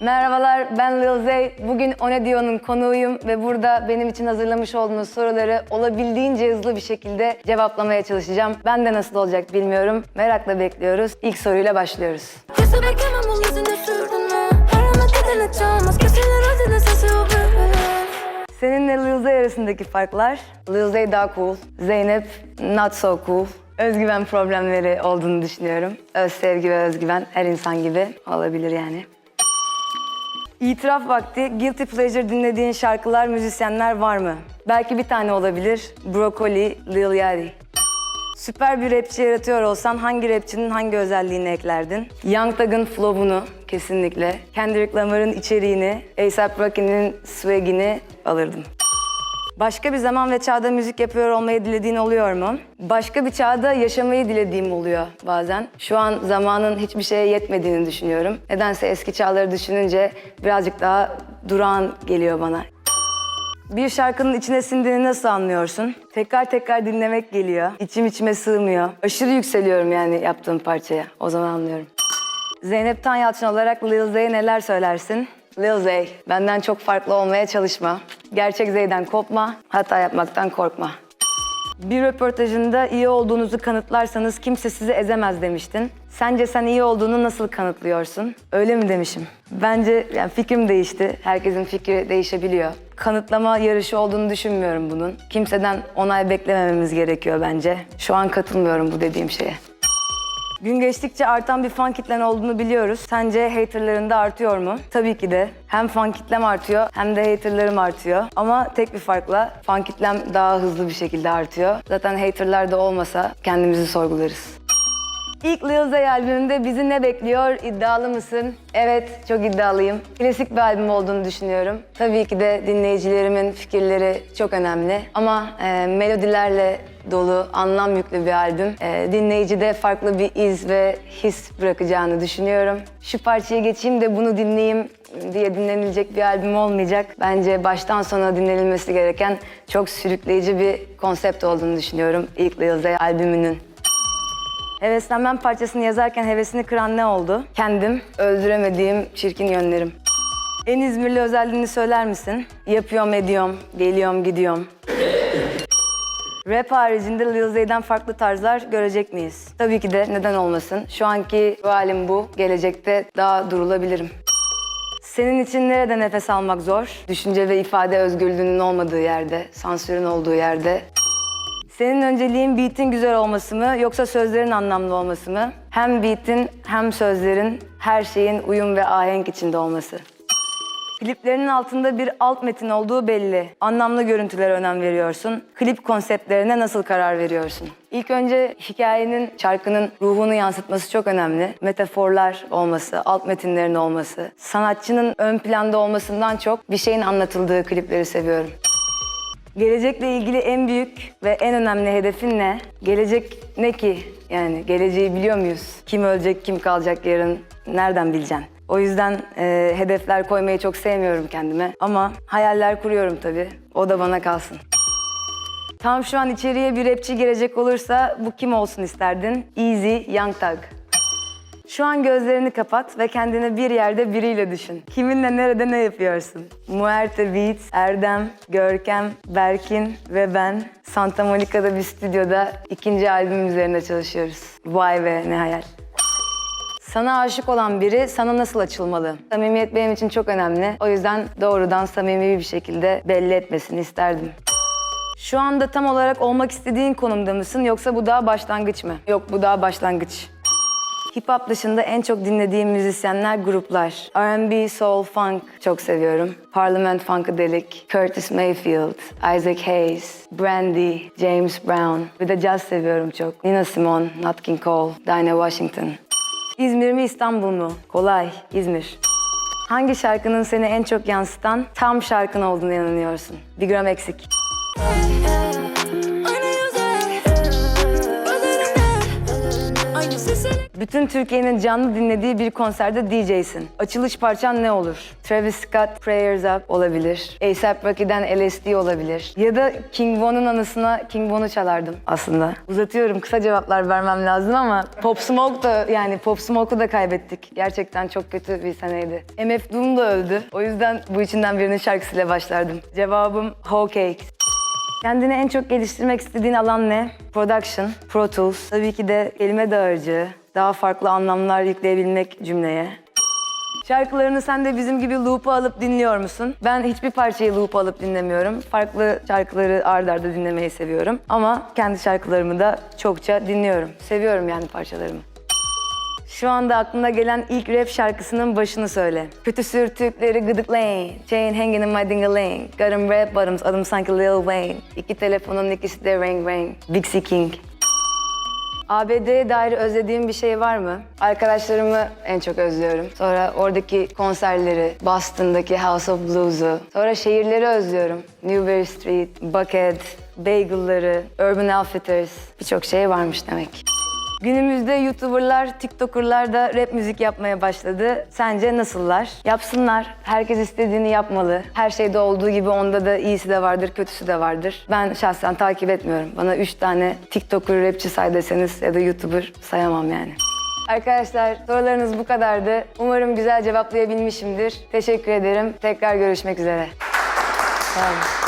Merhabalar, ben Lil Zay. Bugün O Ne Diyor'un konuğuyum ve burada benim için hazırlamış olduğunuz soruları olabildiğince hızlı bir şekilde cevaplamaya çalışacağım. Ben de nasıl olacak bilmiyorum. Merakla bekliyoruz. İlk soruyla başlıyoruz. Seninle Lil Zay arasındaki farklar. Lil Zay daha cool, Zeynep not so cool. Özgüven problemleri olduğunu düşünüyorum. Öz sevgi ve özgüven her insan gibi olabilir yani. İtiraf vakti, Guilty Pleasure dinlediğin şarkılar, müzisyenler var mı? Belki bir tane olabilir. Broccoli, Lil Yachty. Süper bir rapçi yaratıyor olsan hangi rapçinin hangi özelliğini eklerdin? Young Thug'ın flow'unu kesinlikle. Kendrick Lamar'ın içeriğini, A$AP Rocky'nin swag'ini alırdım. Başka bir zaman ve çağda müzik yapıyor olmayı dilediğin oluyor mu? Başka bir çağda yaşamayı dilediğim oluyor bazen. Şu an zamanın hiçbir şeye yetmediğini düşünüyorum. Nedense eski çağları düşününce birazcık daha durağan geliyor bana. Bir şarkının içine sindiğini nasıl anlıyorsun? Tekrar tekrar dinlemek geliyor. İçim içime sığmıyor. Aşırı yükseliyorum yani yaptığım parçaya. O zaman anlıyorum. Zeynep Tan Yalçın olarak Lil Z'ye neler söylersin? Lil Z, benden çok farklı olmaya çalışma. Gerçek Z'den kopma, hata yapmaktan korkma. Bir röportajında iyi olduğunuzu kanıtlarsanız kimse sizi ezemez demiştin. Sence sen iyi olduğunu nasıl kanıtlıyorsun? Öyle mi demişim? Bence yani fikrim değişti. Herkesin fikri değişebiliyor. Kanıtlama yarışı olduğunu düşünmüyorum bunun. Kimseden onay beklemememiz gerekiyor bence. Şu an katılmıyorum bu dediğim şeye. Gün geçtikçe artan bir fan kitlen olduğunu biliyoruz. Sence haterların da artıyor mu? Tabii ki de. Hem fan kitlem artıyor hem de haterlarım artıyor. Ama tek bir farkla fan kitlem daha hızlı bir şekilde artıyor. Zaten haterlar da olmasa kendimizi sorgularız. İlk Lil Zay albümünde bizi ne bekliyor? İddialı mısın? Evet, çok iddialıyım. Klasik bir albüm olduğunu düşünüyorum. Tabii ki de dinleyicilerimin fikirleri çok önemli. Ama e, melodilerle dolu, anlam yüklü bir albüm. E, dinleyicide farklı bir iz ve his bırakacağını düşünüyorum. Şu parçayı geçeyim de bunu dinleyeyim diye dinlenilecek bir albüm olmayacak. Bence baştan sona dinlenilmesi gereken çok sürükleyici bir konsept olduğunu düşünüyorum ilk Lil Zay albümünün. Heveslenmem parçasını yazarken hevesini kıran ne oldu? Kendim, öldüremediğim çirkin yönlerim. En İzmirli özelliğini söyler misin? Yapıyorum, ediyorum, geliyorum, gidiyorum. Rap haricinde Lil Zay'den farklı tarzlar görecek miyiz? Tabii ki de neden olmasın. Şu anki bu halim bu. Gelecekte daha durulabilirim. Senin için nerede nefes almak zor? Düşünce ve ifade özgürlüğünün olmadığı yerde, sansürün olduğu yerde. Senin önceliğin beat'in güzel olması mı yoksa sözlerin anlamlı olması mı? Hem beat'in hem sözlerin her şeyin uyum ve ahenk içinde olması. Kliplerinin altında bir alt metin olduğu belli. Anlamlı görüntülere önem veriyorsun. Klip konseptlerine nasıl karar veriyorsun? İlk önce hikayenin, şarkının ruhunu yansıtması çok önemli. Metaforlar olması, alt metinlerin olması. Sanatçının ön planda olmasından çok bir şeyin anlatıldığı klipleri seviyorum. Gelecekle ilgili en büyük ve en önemli hedefin ne? Gelecek ne ki? Yani geleceği biliyor muyuz? Kim ölecek, kim kalacak yarın? Nereden bileceksin? O yüzden e, hedefler koymayı çok sevmiyorum kendime. Ama hayaller kuruyorum tabii. O da bana kalsın. Tam şu an içeriye bir rapçi girecek olursa bu kim olsun isterdin? Easy, Young Thug. Şu an gözlerini kapat ve kendini bir yerde biriyle düşün. Kiminle nerede ne yapıyorsun? Muerte Beats, Erdem, Görkem, Berkin ve ben Santa Monica'da bir stüdyoda ikinci albüm üzerinde çalışıyoruz. Vay be ne hayal. Sana aşık olan biri sana nasıl açılmalı? Samimiyet benim için çok önemli. O yüzden doğrudan samimi bir şekilde belli etmesini isterdim. Şu anda tam olarak olmak istediğin konumda mısın yoksa bu daha başlangıç mı? Yok bu daha başlangıç. Hip hop dışında en çok dinlediğim müzisyenler, gruplar. R&B, soul, funk çok seviyorum. Parliament Funkadelic, Curtis Mayfield, Isaac Hayes, Brandy, James Brown. Bir de jazz seviyorum çok. Nina Simone, Nat King Cole, Dinah Washington. İzmir mi İstanbul mu? Kolay, İzmir. Hangi şarkının seni en çok yansıtan tam şarkın olduğunu inanıyorsun? Bir gram eksik. Bütün Türkiye'nin canlı dinlediği bir konserde DJ'sin. Açılış parçan ne olur? Travis Scott Prayers Up olabilir. A$AP Rocky'den LSD olabilir. Ya da King Von'un anısına King Von'u çalardım aslında. Uzatıyorum kısa cevaplar vermem lazım ama Pop Smoke da yani Pop Smoke'u da kaybettik. Gerçekten çok kötü bir seneydi. MF Doom da öldü. O yüzden bu içinden birinin şarkısıyla başlardım. Cevabım Cakes. Kendini en çok geliştirmek istediğin alan ne? Production, Pro Tools, tabii ki de kelime dağarcığı, daha farklı anlamlar yükleyebilmek cümleye. Şarkılarını sen de bizim gibi loop'a alıp dinliyor musun? Ben hiçbir parçayı loop'a alıp dinlemiyorum. Farklı şarkıları ard arda dinlemeyi seviyorum. Ama kendi şarkılarımı da çokça dinliyorum. Seviyorum yani parçalarımı. Şu anda aklına gelen ilk rap şarkısının başını söyle. Kötü sürtükleri gıdıklayın. Chain hanging in my dingaling. Garım rap bottoms adım sanki Lil Wayne. İki telefonun ikisi de ring ring. Big King. ABD'ye dair özlediğim bir şey var mı? Arkadaşlarımı en çok özlüyorum. Sonra oradaki konserleri, Boston'daki House of Blues'u. Sonra şehirleri özlüyorum. Newberry Street, Buckhead, Bagel'ları, Urban Outfitters. Birçok şey varmış demek. Günümüzde YouTuber'lar, TikToker'lar da rap müzik yapmaya başladı. Sence nasıllar? Yapsınlar. Herkes istediğini yapmalı. Her şeyde olduğu gibi onda da iyisi de vardır, kötüsü de vardır. Ben şahsen takip etmiyorum. Bana üç tane TikToker, rapçi say deseniz ya da YouTuber sayamam yani. Arkadaşlar sorularınız bu kadardı. Umarım güzel cevaplayabilmişimdir. Teşekkür ederim. Tekrar görüşmek üzere. Sağ olun.